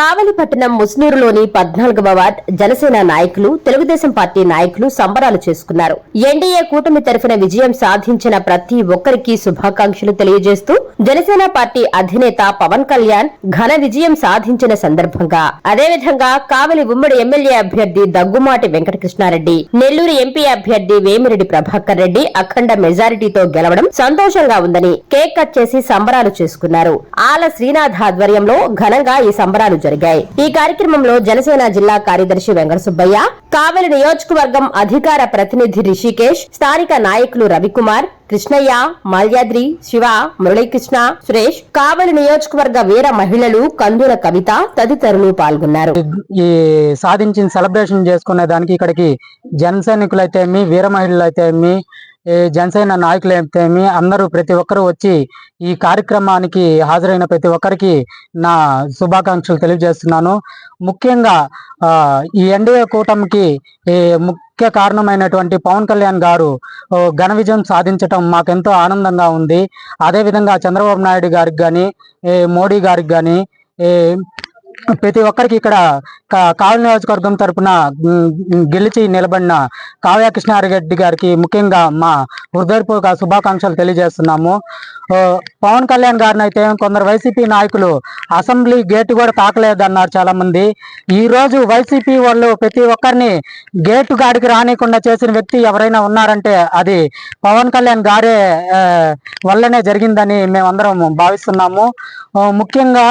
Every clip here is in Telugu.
కావలిపట్టణం ముస్నూరులోని పద్నాలుగవ వార్డ్ జనసేన నాయకులు తెలుగుదేశం పార్టీ నాయకులు సంబరాలు చేసుకున్నారు. ఎన్డీఏ కూటమి తరఫున విజయం సాధించిన ప్రతి ఒక్కరికి శుభాకాంక్షలు తెలియజేస్తూ జనసేన పార్టీ అధినేత పవన్ కళ్యాణ్ ఘన విజయం సాధించిన సందర్భంగా అదేవిధంగా కావలి ఉమ్మడి ఎమ్మెల్యే అభ్యర్థి దగ్గుమాటి వెంకటకృష్ణారెడ్డి నెల్లూరు ఎంపీ అభ్యర్థి వేమిరెడ్డి ప్రభాకర్ రెడ్డి అఖండ మెజారిటీతో గెలవడం సంతోషంగా ఉందని కేక్ కట్ చేసి సంబరాలు చేసుకున్నారు. ఆల శ్రీనాథ్ ఆధ్వర్యంలో ఘనంగా ఈ సంబరాలు జరిగాయి. ఈ కార్యక్రమంలో జనసేన జిల్లా కార్యదర్శి వెంకట సుబ్బయ్య కావలి నియోజకవర్గం అధికార ప్రతినిధి రిషికేష్ స్థానిక నాయకులు రవికుమార్ కృష్ణయ్య మాల్యాద్రి శివ మురళీకృష్ణ సురేష్ కావలి నియోజకవర్గ వీర మహిళలు కందుల కవిత తదితరులు పాల్గొన్నారు. ఈ సాధించిన సెలబ్రేషన్ చేసుకునే దానికి ఇక్కడికి జన సైనికులు అయితే వీర మహిళలు అయితే జనసేన నాయకులు ఏమి అందరూ ప్రతి ఒక్కరూ వచ్చి ఈ కార్యక్రమానికి హాజరైన ప్రతి ఒక్కరికి నా శుభాకాంక్షలు తెలియజేస్తున్నాను. ముఖ్యంగా ఈ ఎన్డీఏ కూటమికి ముఖ్య కారణమైనటువంటి పవన్ కళ్యాణ్ గారు ఘన విజయం సాధించటం మాకెంతో ఆనందంగా ఉంది. అదేవిధంగా చంద్రబాబు నాయుడు గారికి కానీ మోడీ గారికి కానీ ప్రతి ఒక్కరికి ఇక్కడ కా- కావలి నియోజకవర్గం తరపున గెలిచి నిలబడిన కావ్య కృష్ణారెడ్డి గారికి ముఖ్యంగా మా హృదయపూర్వక శుభాకాంక్షలు తెలియజేస్తున్నాము. పవన్ కళ్యాణ్ గారిని అయితే కొందరు వైసీపీ నాయకులు అసెంబ్లీ గేటు కూడా తాకలేదన్నారు చాలా మంది ఈ రోజు వైసీపీ వాళ్ళు ప్రతి ఒక్కరిని గేటు గాడికి రానికుండా చేసిన వ్యక్తి ఎవరైనా ఉన్నారంటే అది పవన్ కళ్యాణ్ గారే వల్లనే జరిగిందని మేమందరం భావిస్తున్నాము. ముఖ్యంగా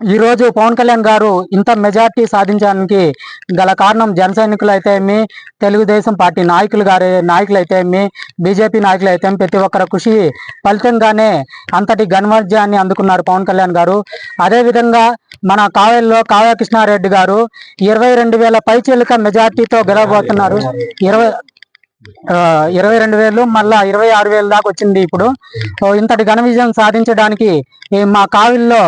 ఈరోజు పవన్ కళ్యాణ్ గారు ఇంత మెజార్టీ సాధించడానికి గల కారణం జన సైనికులు తెలుగుదేశం పార్టీ నాయకులు గారి నాయకులు అయితే బీజేపీ నాయకులు ప్రతి ఒక్కరి కృషి ఫలితంగానే అంతటి ఘనవాజ్యాన్ని అందుకున్నారు పవన్ కళ్యాణ్ గారు. అదేవిధంగా మన కావేల్లో కావ్య కృష్ణారెడ్డి గారు ఇరవై రెండు వేల పైచీలక మెజార్టీతో గెలవబోతున్నారు. ఇరవై ఇరవై రెండు వేలు మళ్ళా ఇరవై ఆరు వేలు దాకా వచ్చింది ఇప్పుడు. ఇంతటి ఘన విజయం సాధించడానికి మా కావిల్లో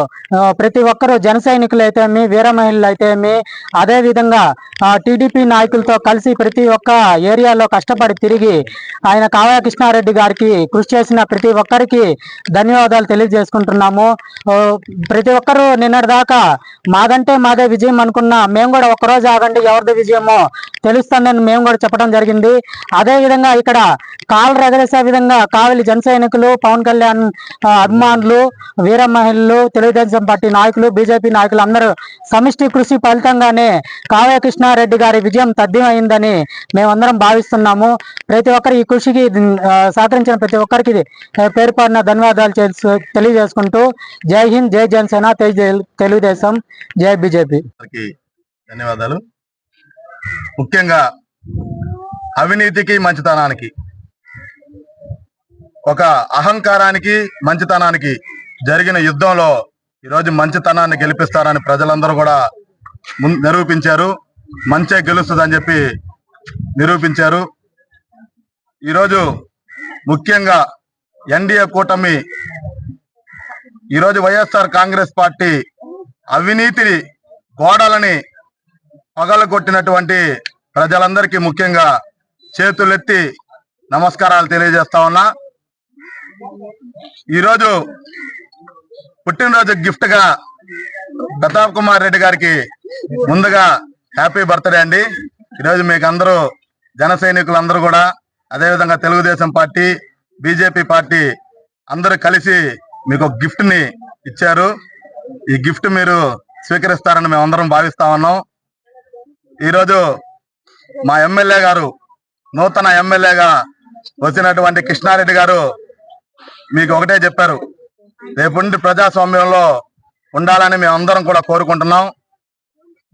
ప్రతి ఒక్కరూ జన సైనికులు అయితేమి వీర మహిళలు అయితేమి అదే విధంగా టీడీపీ నాయకులతో కలిసి ప్రతి ఒక్క ఏరియాలో కష్టపడి తిరిగి ఆయన కావ్య కృష్ణారెడ్డి గారికి కృషి చేసిన ప్రతి ఒక్కరికి ధన్యవాదాలు తెలియజేసుకుంటున్నాము. ప్రతి ఒక్కరూ నిన్నటి దాకా మాదంటే మాదే విజయం అనుకున్నా మేము కూడా ఒక్కరోజు ఆగండి ఎవరిది విజయమో తెలుస్తుందని మేము కూడా చెప్పడం జరిగింది. అదే విధంగా ఇక్కడ కాలు ఎగరేసే విధంగా కావలి జన సైనికులు పవన్ కళ్యాణ్ అభిమానులు వీర మహిళలు తెలుగుదేశం పార్టీ నాయకులు బీజేపీ నాయకులు అందరూ సమిష్టి కృషి ఫలితంగానే కావ్య కృష్ణారెడ్డి గారి విజయం తథ్యమైందని మేమందరం భావిస్తున్నాము. ప్రతి ఒక్కరు ఈ కృషికి సహకరించిన ప్రతి ఒక్కరికి పేరు పడిన ధన్యవాదాలు తెలియజేసుకుంటూ జై హింద్ జై జనసేన తెలుగుదేశం జై బీజేపీ. ధన్యవాదాలు. ముఖ్యంగా అవినీతికి మంచితనానికి ఒక అహంకారానికి మంచితనానికి జరిగిన యుద్ధంలో ఈరోజు మంచితనాన్ని గెలిపిస్తారని ప్రజలందరూ కూడా నిరూపించారు. మంచే గెలుస్తుందని చెప్పి నిరూపించారు. ఈరోజు ముఖ్యంగా ఎన్డీఏ కూటమి ఈరోజు వైఎస్ఆర్ కాంగ్రెస్ పార్టీ అవినీతిని గోడలని పగలగొట్టినటువంటి ప్రజలందరికీ ముఖ్యంగా చేతులెత్తి నమస్కారాలు తెలియజేస్తా ఉన్నా. ఈరోజు పుట్టినరోజు గిఫ్ట్గా ప్రతాప్ కుమార్ రెడ్డి గారికి ముందుగా హ్యాపీ బర్త్డే అండి. ఈరోజు మీకు అందరూ జన సైనికులందరూ కూడా అదేవిధంగా తెలుగుదేశం పార్టీ బీజేపీ పార్టీ అందరూ కలిసి మీకు ఒక గిఫ్ట్ని ఇచ్చారు. ఈ గిఫ్ట్ మీరు స్వీకరిస్తారని మేము అందరం భావిస్తా ఉన్నాం. ఈరోజు మా ఎమ్మెల్యే గారు నూతన ఎమ్మెల్యేగా వచ్చినటువంటి కృష్ణారెడ్డి గారు మీకు ఒకటే చెప్పారు. రేపుండి ప్రజాస్వామ్యంలో ఉండాలని మేము అందరం కూడా కోరుకుంటున్నాం.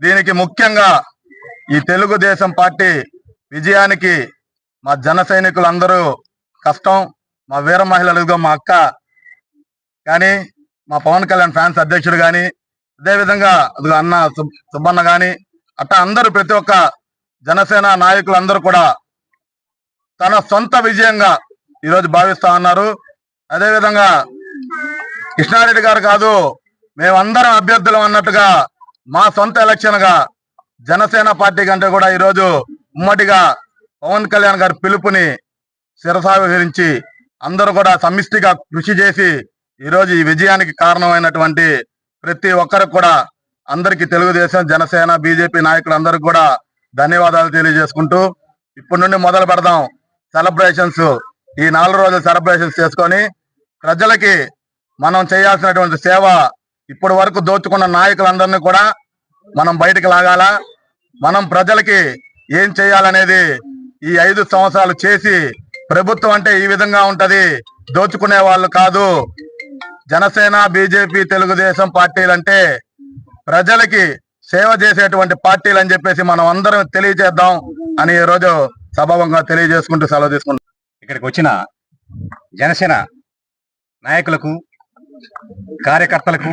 దీనికి ముఖ్యంగా ఈ తెలుగుదేశం పార్టీ విజయానికి మా జన సైనికులందరూ కష్టం మా వీర మహిళలుగా మా అక్క కానీ మా పవన్ కళ్యాణ్ ఫ్యాన్స్ అధ్యక్షుడు కానీ అదేవిధంగా అన్న సుబ్బన్న కానీ అట్లా అందరూ ప్రతి ఒక్క జనసేన నాయకులందరూ కూడా తన సొంత విజయంగా ఈరోజు భావిస్తా ఉన్నారు. అదేవిధంగా కృష్ణారెడ్డి గారు కాదు మేమందరం అభ్యర్థులం అన్నట్టుగా మా సొంత ఎలక్షన్గా జనసేన పార్టీ కంటే కూడా ఈరోజు ఉమ్మడిగా పవన్ కళ్యాణ్ గారి పిలుపుని శిరసావహరించి అందరూ కూడా సమిష్టిగా కృషి చేసి ఈరోజు ఈ విజయానికి కారణమైనటువంటి ప్రతి ఒక్కరికి కూడా అందరికి తెలుగుదేశం జనసేన బీజేపీ నాయకులందరికీ కూడా ధన్యవాదాలు తెలియజేసుకుంటూ ఇప్పటి నుండి మొదలు పెడదాం సెలబ్రేషన్స్. ఈ నాలుగు రోజులు సెలబ్రేషన్స్ చేసుకొని ప్రజలకి మనం చేయాల్సినటువంటి సేవ ఇప్పటి వరకు దోచుకున్న నాయకులందరినీ కూడా మనం బయటకు లాగాల? మనం ప్రజలకి ఏం చేయాలనేది ఈ ఐదు సంవత్సరాలు చేసి ప్రభుత్వం అంటే ఈ విధంగా ఉంటది. దోచుకునే వాళ్ళు కాదు. జనసేన బీజేపీ తెలుగుదేశం పార్టీలు అంటే ప్రజలకి సేవ చేసేటువంటి పార్టీలు అని చెప్పేసి మనం అందరం తెలియజేద్దాం అని ఈ రోజు సభావంగా తెలియజేసుకుంటూ సెలవు తీసుకుంటాం ఇక్కడికి వచ్చిన జనసేన నాయకులకు కార్యకర్తలకు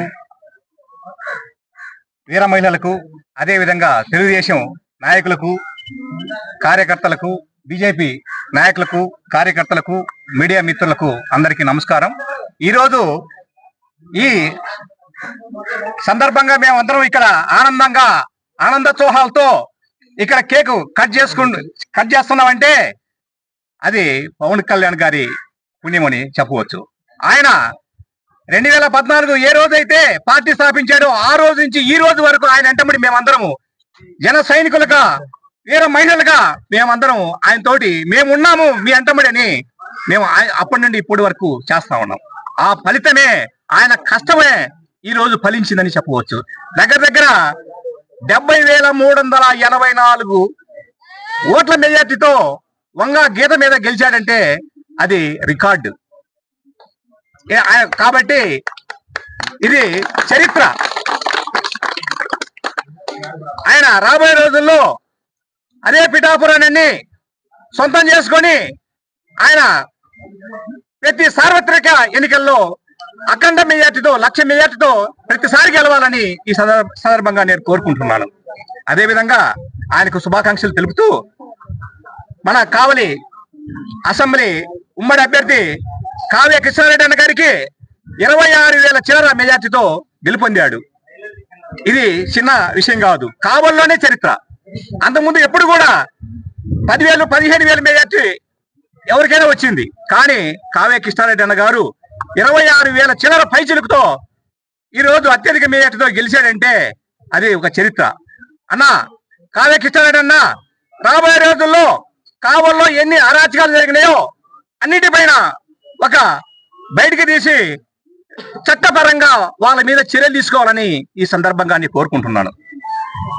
వీర మహిళలకు అదేవిధంగా తెలుగుదేశం నాయకులకు కార్యకర్తలకు బీజేపీ నాయకులకు కార్యకర్తలకు మీడియా మిత్రులకు అందరికీ నమస్కారం. ఈరోజు ఈ సందర్భంగా మేమందరం ఇక్కడ ఆనందంగా ఆనందోత్సవాలతో ఇక్కడ కేకు కట్ చేసుకు కట్ చేస్తున్నామంటే అది పవన్ కళ్యాణ్ గారి పుణ్యమని చెప్పవచ్చు. ఆయన రెండు వేల పద్నాలుగు ఏ రోజైతే పార్టీ స్థాపించాడో ఆ రోజు నుంచి ఈ రోజు వరకు ఆయన వెంటబడి మేమందరము జన సైనికులుగా వీర మహిళలుగా మేమందరం ఆయన తోటి మేము ఉన్నాము మీ వెంటబడి అని మేము అప్పటి నుండి ఇప్పటి వరకు చేస్తా ఉన్నాం. ఆ ఫలితమే ఆయన కష్టమే ఈ రోజు ఫలించిందని చెప్పవచ్చు. దగ్గర దగ్గర డెబ్బై వేల మూడు వందల ఎనభై నాలుగు ఓట్ల మెజార్టీతో వంగ గీత మీద గెలిచాడంటే అది రికార్డు. ఏ- కాబట్టి ఇది చరిత్ర. ఆయన రాబోయే రోజుల్లో అదే పిఠాపురాన్ని సొంతం చేసుకొని ఆయన ప్రతి సార్వత్రిక ఎన్నికల్లో అఖండ మెజార్టీతో లక్ష మెజార్టీతో ప్రతిసారి గెలవాలని ఈ సందర్భంగా నేను కోరుకుంటున్నాను. అదేవిధంగా ఆయనకు శుభాకాంక్షలు తెలుపుతూ మన కావలి అసెంబ్లీ ఉమ్మడి అభ్యర్థి కావ్య కృష్ణారెడ్డి అన్న గారికి ఇరవై ఆరు వేల చిల్లర మెజార్టీతో గెలుపొందాడు. ఇది చిన్న విషయం కాదు. కావల్లోనే చరిత్ర. అంతకుముందు ఎప్పుడు కూడా పదివేలు పదిహేను వేల మెజార్టీ ఎవరికైనా వచ్చింది. కానీ కావ్య కృష్ణారెడ్డి అన్న గారు ఇరవై ఆరు వేల చిల్లర పైచిలుకుతో ఈరోజు అత్యధిక మెజార్టీతో గెలిచాడంటే అది ఒక చరిత్ర. అన్నా కావ్య రాబోయే రోజుల్లో కావల్లో ఎన్ని అరాచకాలు జరిగినాయో అన్నిటిపైన ఒక బయటికి తీసి చట్టపరంగా వాళ్ళ మీద చర్యలు తీసుకోవాలని ఈ సందర్భంగా నేను కోరుకుంటున్నాను.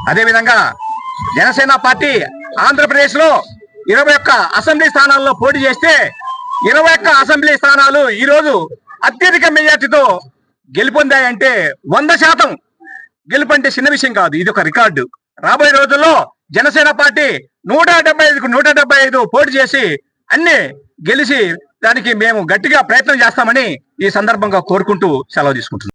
అదేవిధంగా జనసేన పార్టీ ఆంధ్రప్రదేశ్లో ఇరవై ఒక్క అసెంబ్లీ స్థానాల్లో పోటీ చేస్తే ఇరవై ఒక్క అసెంబ్లీ స్థానాలు ఈరోజు అత్యధిక మెజార్టీతో గెలుపొందాయంటే వంద శాతం. గెలుపు అంటే చిన్న విషయం కాదు ఇది ఒక రికార్డు. రాబోయే రోజుల్లో జనసేన పార్టీ నూట డెబ్బై ఐదుకు నూట డెబ్బై ఐదు పోటీ చేసి అన్ని గెలిచి దానికి మేము గట్టిగా ప్రయత్నం చేస్తామని ఈ సందర్భంగా కోరుకుంటూ సెలవు తీసుకుంటున్నాం.